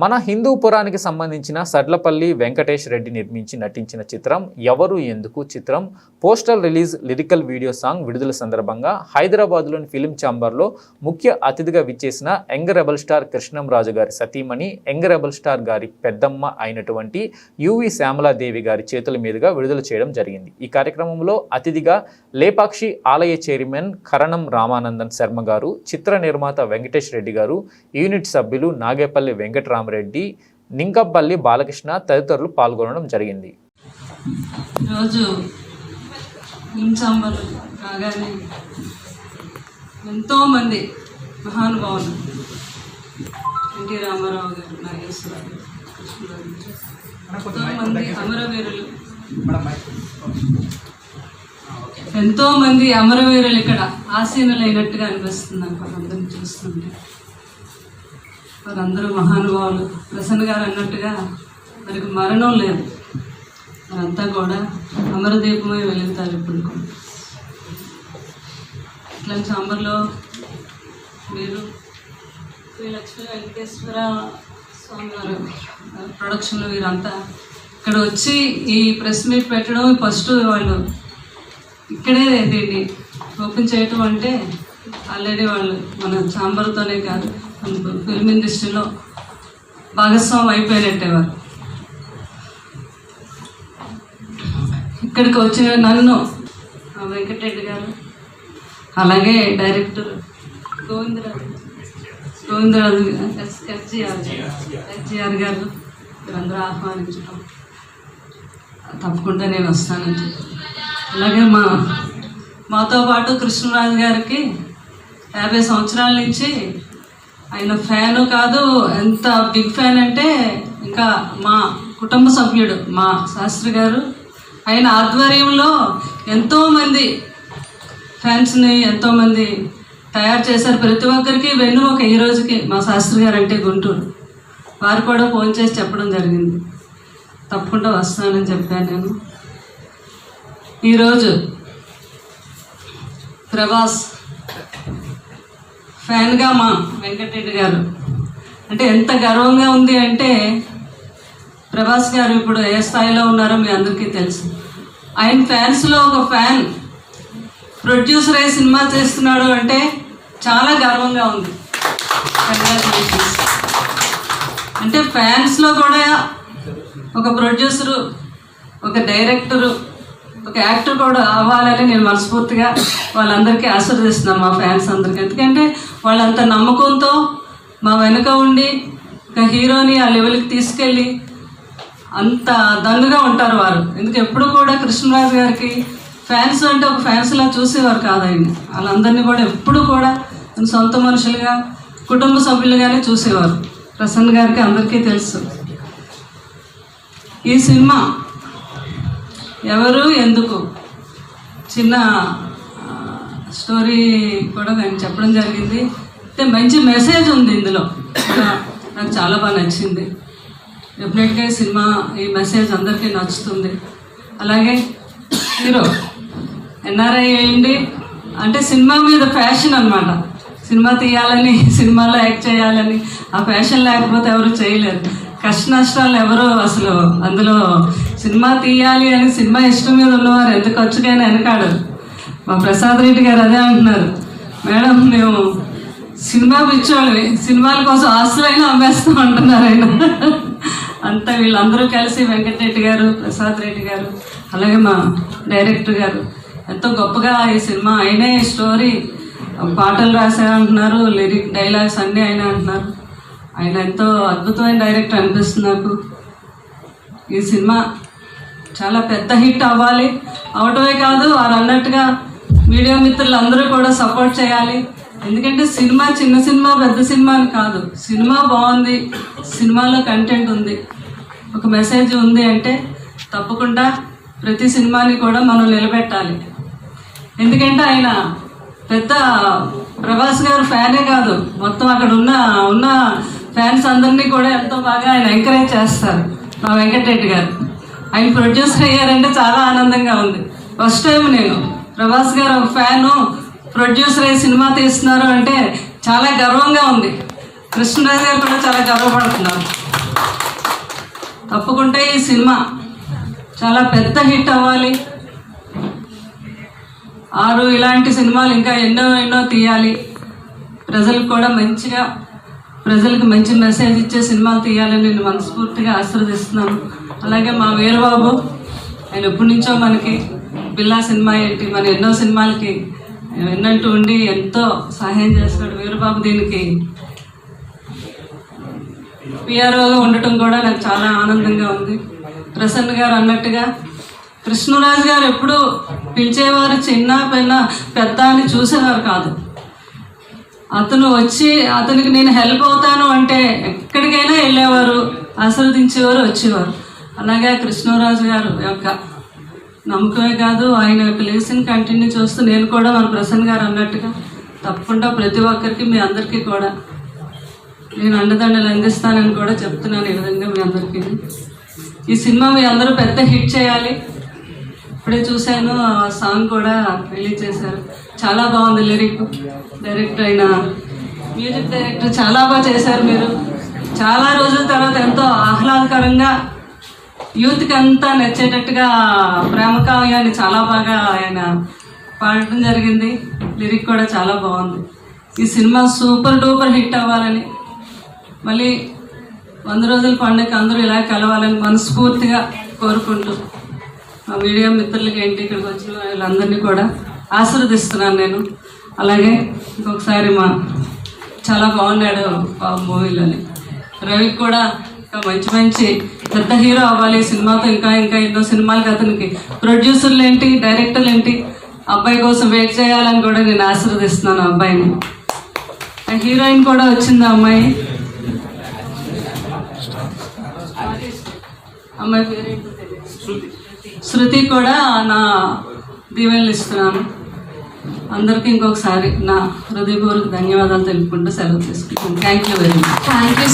మన హిందూ పురానికి సంబంధించిన సడ్లపల్లి వెంకటేష్ రెడ్డి నిర్మించి నటించిన చిత్రం ఎవరు ఎందుకు చిత్రం postal release lyrical video song విడుదల సందర్భంగా హైదరాబాద్లోని ఫిలిం ఛాంబర్లో ముఖ్య అతిథిగా విచ్చేసిన యంగ్ రెబల్ స్టార్ కృష్ణంరాజు గారి సతీమణి యంగ్ రెబల్ స్టార్ గారి పెద్దమ్మ అయినటువంటి యువి శ్యామలాదేవి గారి చేతుల మీదుగా విడుదల చేయడం జరిగింది. ఈ కార్యక్రమంలో అతిథిగా లేపాక్షి ఆలయ చైర్మన్ కరణం రామానందన్ శర్మ గారు చిత్ర నిర్మాత వెంకటేష్ రెడ్డి గారు యూనిట్ సభ్యులు నాగేపల్లి వెంకటరామరెడ్డి నింకపల్లి బాలకృష్ణ తదితరులు పాల్గొనడం జరిగింది. రోజు నించాంబర్ రాగానే ఎంతోమంది మహానుభావులు ఎన్టీ రామారావు గారు నాగేశ్వరరావు గారు, కృష్ణరావు గారు, ఎంతోమంది అమరవీరులు ఎంతోమంది అమరవీరులు ఇక్కడ ఆసీనులైనట్టుగా అనిపిస్తుంది నాకు వాళ్ళందరినీ చూస్తుంటే. వారందరూ మహానుభావులు. ప్రసన్న గారు అన్నట్టుగా వారికి మరణం లేదు. వారంతా కూడా అమరదీపమై వెలుగుతారు ఇప్పుడు. ఇట్లాంటి సాంబర్లో మీరు శ్రీ లక్ష్మీ వెంకటేశ్వర స్వామి వారు ప్రొడక్షన్లో వీరంతా ఇక్కడ వచ్చి ఈ ప్రెస్ మీట్ పెట్టడం ఫస్ట్ వాళ్ళు. ఇక్కడే దీన్ని ఓపెన్ చేయటం అంటే ఆల్రెడీ వాళ్ళు మన చాంబర్తోనే కాదు. ఫిల్మ్ ఇండస్ట్రీలో భాగస్వామి అయిపోయినట్టే వారు. ఇక్కడికి వచ్చిన నన్ను వెంకటరెడ్డి గారు అలాగే director Govindaraju Govindaraju S SGR SGR garu వీరందరూ ఆహ్వానించడం తప్పకుండా నేను వస్తానని చెప్పి. అలాగే మా మాతో పాటు కృష్ణరాజు గారికి యాభై సంవత్సరాల నుంచి ఆయన ఫ్యాన్ కాదు ఎంత బిగ్ ఫ్యాన్ అంటే ఇంకా మా కుటుంబ సభ్యుడు మా శాస్త్రి గారు. ఆయన ఆధ్వర్యంలో ఎంతోమంది ఫ్యాన్స్ని ఎంతోమంది తయారు చేశారు. ప్రతి ఒక్కరికి వెన్ను ఒక ఈ రోజుకి మా శాస్త్రి గారు అంటే గుంటూరు. వారు కూడా ఫోన్ చేసి చెప్పడం జరిగింది. తప్పకుండా వస్తానని చెప్పాను నేను. ఈరోజు ప్రభాస్ ఫ్యాన్గా మా వెంకటరెడ్డి గారు. అంటే ఎంత గర్వంగా ఉంది అంటే ప్రభాస్ గారు ఇప్పుడు ఏ స్థాయిలో ఉన్నారో మీ అందరికీ తెలుసు. ఆయన ఫ్యాన్స్లో ఒక ఫ్యాన్. ప్రొడ్యూసర్ అయ్యి సినిమా చేస్తున్నాడు అంటే చాలా గర్వంగా ఉంది. అంటే ఫ్యాన్స్లో కూడా ఒక ప్రొడ్యూసరు ఒక డైరెక్టరు ఒక యాక్టర్ కూడా అవ్వాలని నేను మనస్ఫూర్తిగా వాళ్ళందరికీ ఆశీర్వదిస్తున్నాను మా ఫ్యాన్స్ అందరికీ. ఎందుకంటే వాళ్ళంత నమ్మకంతో మా వెనుక ఉండి ఒక హీరోని ఆ లెవెల్కి తీసుకెళ్ళి అంత దన్నుగా ఉంటారు వారు. ఎందుకు ఎప్పుడు కూడా కృష్ణరాజు గారికి ఫ్యాన్స్ అంటే ఒక ఫ్యాన్స్లా చూసేవారు కాదు ఆయన. వాళ్ళందరినీ కూడా ఎప్పుడు కూడా సొంత మనుషులుగా కుటుంబ సభ్యులుగానే చూసేవారు. ప్రసన్న గారికి అందరికీ తెలుసు. ఈ సినిమా ఎవరు ఎందుకు? చిన్న స్టోరీ కూడా నేను చెప్పడం జరిగింది. అంటే మంచి మెసేజ్ ఉంది ఇందులో. నాకు చాలా బాగా నచ్చింది. డెఫినెట్గా ఈ సినిమా ఈ మెసేజ్ అందరికీ నచ్చుతుంది. అలాగే హీరో ఎన్ఆర్ఐ అయ్యండి అంటే సినిమా మీద ఫ్యాషన్ అనమాట సినిమా తీయాలని సినిమాలో యాక్ట్ చేయాలని. ఆ ఫ్యాషన్ లేకపోతే ఎవరు చేయలేరు. కష్ట నష్టాలు ఎవరు అసలు అందులో సినిమా తీయాలి అని సినిమా ఇష్టం మీద ఉన్నవారు ఎంత ఖర్చుకైనా వెనకాడరు. మా ప్రసాద్ రెడ్డి గారు అదే అంటున్నారు. మేడం మేము సినిమా పిచ్చోళ్ళవి సినిమాల కోసం ఆస్తులైనా అమ్మేస్తూ ఉంటున్నారు ఆయన. అంతా వీళ్ళందరూ కలిసి వెంకటరెడ్డి గారు ప్రసాద్ రెడ్డి గారు అలాగే మా డైరెక్టర్ గారు. ఎంతో గొప్పగా ఈ సినిమా ఆయనే స్టోరీ పాటలు రాశారంటున్నారు లిరిక్ డైలాగ్స్ అన్నీ ఆయన అంటున్నారు. ఆయన ఎంతో అద్భుతమైన డైరెక్టర్ అనిపిస్తుంది నాకు. ఈ సినిమా చాలా పెద్ద హిట్ అవ్వాలి. అవటమే కాదు వారు అన్నట్టుగా మీడియా మిత్రులు అందరూ కూడా సపోర్ట్ చేయాలి. ఎందుకంటే సినిమా చిన్న సినిమా పెద్ద సినిమా అని కాదు. సినిమా బాగుంది సినిమాలో కంటెంట్ ఉంది. ఒక మెసేజ్ ఉంది అంటే తప్పకుండా ప్రతి సినిమాని కూడా మనం నిలబెట్టాలి. ఎందుకంటే ఆయన పెద్ద ప్రభాస్ గారు ఫ్యానే కాదు. మొత్తం అక్కడ ఉన్న ఉన్న ఫ్యాన్స్ అందరినీ కూడా ఎంతో బాగా ఆయన ఎంకరేజ్ చేస్తారు. మా వెంకటరెడ్డి గారు. ఆయన ప్రొడ్యూసర్ అయ్యారంటే చాలా ఆనందంగా ఉంది. ఫస్ట్ టైం నేను. ప్రభాస్ గారు ఒక ఫ్యాను ప్రొడ్యూసర్ అయ్యి సినిమా తీస్తున్నారు అంటే చాలా గర్వంగా ఉంది. కృష్ణరాజు గారు కూడా చాలా గర్వపడుతున్నారు. తప్పకుండా ఈ సినిమా చాలా పెద్ద హిట్ అవ్వాలి. ఆరు ఇలాంటి సినిమాలు ఇంకా ఎన్నో ఎన్నో తీయాలి. ప్రజలకు కూడా మంచిగా ప్రజలకు మంచి మెసేజ్ ఇచ్చే సినిమాలు తీయాలని నేను మనస్ఫూర్తిగా ఆశీర్వదిస్తున్నాను. అలాగే మా వీరబాబు ఆయన ఎప్పటి నుంచో మనకి పిల్లా సినిమా ఏంటి? మన ఎన్నో సినిమాలకి విన్నట్టు ఉండి ఎంతో సహాయం చేస్తాడు వీరబాబు దీనికి. పిఆర్ఓగా ఉండటం కూడా నాకు చాలా ఆనందంగా ఉంది. ప్రసన్న గారు అన్నట్టుగా కృష్ణరాజు గారు ఎప్పుడు పిలిచేవారు చిన్న పెన్న పెద్ద అని చూసేవారు కాదు. అతను వచ్చి అతనికి నేను హెల్ప్ అవుతాను అంటే ఎక్కడికైనా వెళ్ళేవారు ఆశీర్వదించేవారు వచ్చేవారు. అలాగే కృష్ణరాజు గారు యొక్క నమ్మకమే కాదు ఆయన యొక్క లేసిన కంటిన్యూ చూస్తూ నేను కూడా మన ప్రసన్న గారు అన్నట్టుగా తప్పకుండా ప్రతి ఒక్కరికి మీ అందరికీ కూడా నేను అండదండలు అందిస్తానని కూడా చెప్తున్నాను ఈ విధంగా మీ అందరికీ. ఈ సినిమా మీ అందరూ పెద్ద హిట్ చేయాలి. ఇప్పుడే చూశాను ఆ సాంగ్ కూడా రిలీజ్ చేశారు. చాలా బాగుంది లిరిక్ డైరెక్టర్ అయిన మ్యూజిక్ డైరెక్టర్ చాలా బాగా చేశారు మీరు. చాలా రోజుల తర్వాత ఎంతో ఆహ్లాదకరంగా యూత్కి అంతా నచ్చేటట్టుగా ప్రేమ కావ్యాన్ని చాలా బాగా ఆయన పాడటం జరిగింది. లిరిక్ కూడా చాలా బాగుంది. ఈ సినిమా సూపర్ డూపర్ హిట్ అవ్వాలని మళ్ళీ వంద రోజుల పండుగ అందరూ ఇలా కలవాలని మనస్ఫూర్తిగా కోరుకుంటూ మా మీడియా మిత్రులకి ఏంటి ఇక్కడికి వచ్చిన వీళ్ళందరినీ కూడా ఆశీర్వదిస్తున్నాను నేను. అలాగే ఇంకొకసారి మా చాలా బాగున్నాడు మూవీలోని. రవికి కూడా ఇంకా మంచి మంచి పెద్ద హీరో అవ్వాలి. సినిమాతో ఇంకా ఇంకా ఎన్నో సినిమాలకి అతనికి ప్రొడ్యూసర్లు ఏంటి డైరెక్టర్లు ఏంటి అబ్బాయి కోసం వెయిట్ చేయాలని కూడా నేను ఆశీర్వదిస్తున్నాను అబ్బాయిని. హీరోయిన్ కూడా వచ్చింది ఆ అమ్మాయి. అమ్మాయి పేరేంటో తెలియదు. శృతి. కూడా నా దీవెనలు ఇస్తున్నాను. అందరికీ ఇంకొకసారి నా హృదయపూర్వక ధన్యవాదాలు తెలుపుకుంటూ సెలవు తీసుకుంటాను thank you very much thank you